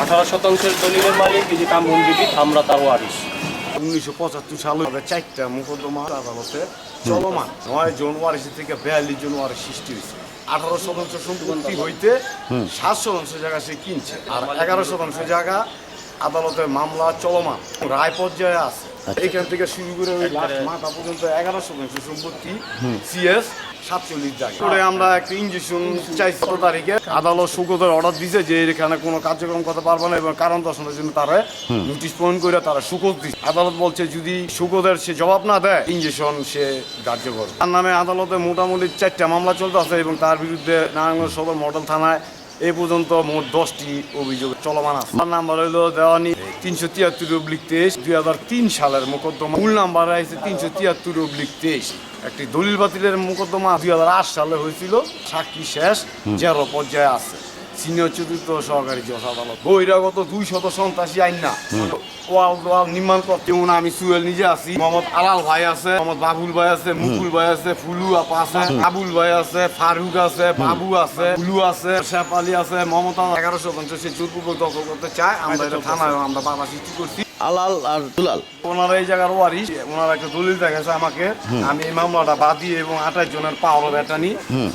আঠারো শতাংশের দলিলের মালিক এই যে কামরুনবিবি আমরা তার ওয়ারিশ। উনিশশো পঁচাত্তর সালে চারটা মোকদ্দমা আদালতে চলমান। নয় জন ওয়ারিশ থেকে বিয়াল্লিশ জন ওয়ারিশ সৃষ্টি হয়েছে। আঠারো শতাংশ সম্পত্তি হইতে সাত শতাংশ জায়গা সে কিনছে। আর এগারো শতাংশ জায়গা আদালতের মামলা চলমান। রায় পর্যায়ে আছে। এখান থেকে শুরু করে ওই লাস্ট মাথা পর্যন্ত এগারো শতাংশ সম্পত্তি সিএস সাতচল্লিশ জায়গা করে আমরা একটা ইঞ্জেকশন তারিখে। আদালত সুগতের অর্ডার দিছে যে এখানে কোনো কার্যক্রম করতে পারবে না এবং কারণ দর্শনের জন্য তারা নোটিশ পয়েন্ট করে তারা সুকোত দিচ্ছে আদালত বলছে যদি সুকোদের সে জবাব না দেয় ইঞ্জেকশন সে কার্যকর তার নামে আদালতে মোটামুটি চারটা মামলা চলতে আছে এবং তার বিরুদ্ধে নারায়ণগঞ্জ সদর মডেল থানায় এ পর্যন্ত মোট দশটি অভিযোগ চলমান আছে। তার নাম্বার হলো দেওয়ানি। তিনশো তিয়াত্তর অব্লিক তেইশ দুই হাজার তিন সালের মোকদ্দমা। মূল নাম্বার হয়েছে তিনশো তিয়াত্তর অব্লিক তেইশ। একটি দলিল বাতিলের মোকদ্দমা দুই হাজার আট সালে হয়েছিল। সাক্ষী শেষ জেরো পর্যায়ে আছে। সিনিয়র চতুর্থ সহকারী জজ আদালত। বহিরাগত দুই শত সন্ত্রাসী আইন না। ওয়াল দোয়াল নির্মাণ করতে। না আমি সুয়েল নিজে আছি। মোহাম্মদ আলাল ভাই আছে মোহাম্মদ বাবুল ভাই আছে মুকুল ভাই আছে ফুলু আপা আছে আবুল ভাই আছে ফারুক আছে বাবু আছে ফুলু আছে শেফালি আছে মমতা এগারো শতাংশ সে চুরপুকুর দখল করতে চায়। আমরা এটা থানায় আমরা বাবা সৃষ্টি করছি। আলাল আর দুলাল। ওনারা এই জায়গার ওয়ারিশ ওনারা একটা দলিল দেখাচ্ছে আমাকে। আমি এই মামলাটা বাদী এবং আঠাশ জনের পাওয়ার ব্যাটানি।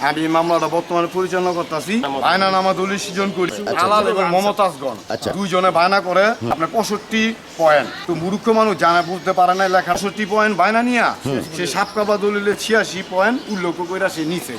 আমি এই মামলাটা বর্তমানে পরিচালনা করতেছি। বায়না নামা দলিল সৃজন করি। আলাল এবং মমতাজগণ। আচ্ছা। দুইজনে বায়না করে আপনার পঁয়ষট্টি পয়েন্ট। তো মূর্খ মানুষ জানা বুঝতে পারে না লেখা। পঁয়ষট্টি পয়েন্ট বায়না নিয়া সে সাপকাবা দলিলে ছিয়াশি পয়েন্ট উল্লেখ করে সে নিচে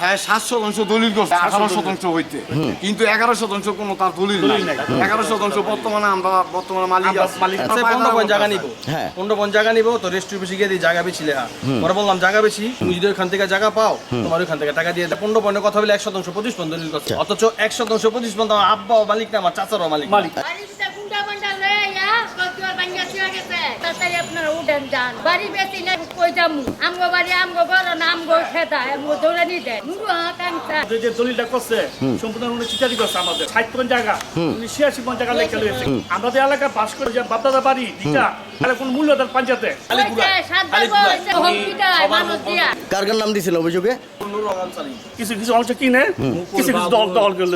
হ্যাঁ সাত শতাংশ দলিল করছে আঠারো শতাংশ। হইতে। কিন্তু এগারো শতাংশ কোনো তার দলিল নাই। এগারো শতাংশ বর্তমানে আমরা বর্তমানে মালিক আছি। মালিক পনেরো পয়েন্ট জায়গা নিবো। হ্যাঁ। পনেরো পয়েন্ট জায়গা নিবো তো বেশি গিয়ে দিয়ে জায়গা বেশি লেখা। পরে বললাম জায়গা বেশি তুমি যদি ওখান থেকে জায়গা পাও তোমার ওইখান থেকে টাকা দিয়ে দেয়। পনেরো পয়েন্টের কথা বলে এক শতাংশ পঁচিশ পয়েন্ট অথচ এক শতাংশ পঁচিশ পয়েন্ট আমার আব্বাও মালিক না আমার চাচারও মালিক মালিক বাড়িতে গুন্ডা বান্ডা লয়ে যা কচুয়ার বাঙ্গা ছিয়া গেছে। তাড়াতাড়ি আপনারা উঠেন যান। বাড়ি বেশি না কই যামু? আমগো বাড়ি আমগো ঘর না আমগো খেতা আমগো দৌড়ে দেয় নুরু আকাঙ্ক্ষা যে যে দলিলটা করছে সম্পূর্ণ উনি চিটারি করছে আমাদের ষাট পয়েন্ট জায়গা উনি ছিয়াশি পয়েন্ট জায়গা লেখা রয়েছে। আমাদের এলাকায় বাস করে যে বাপদাদা বাড়ি দিটা তাহলে কোন মূল্য তার পাঞ্চাতে হইছে সাত দাগো হইছে হসপিটাল মানুষ দিয়া। কার কার নাম দিয়েছিল অভিযোগে? কিছু কিছু অংশ কিনে কিছু কিছু দল দল করল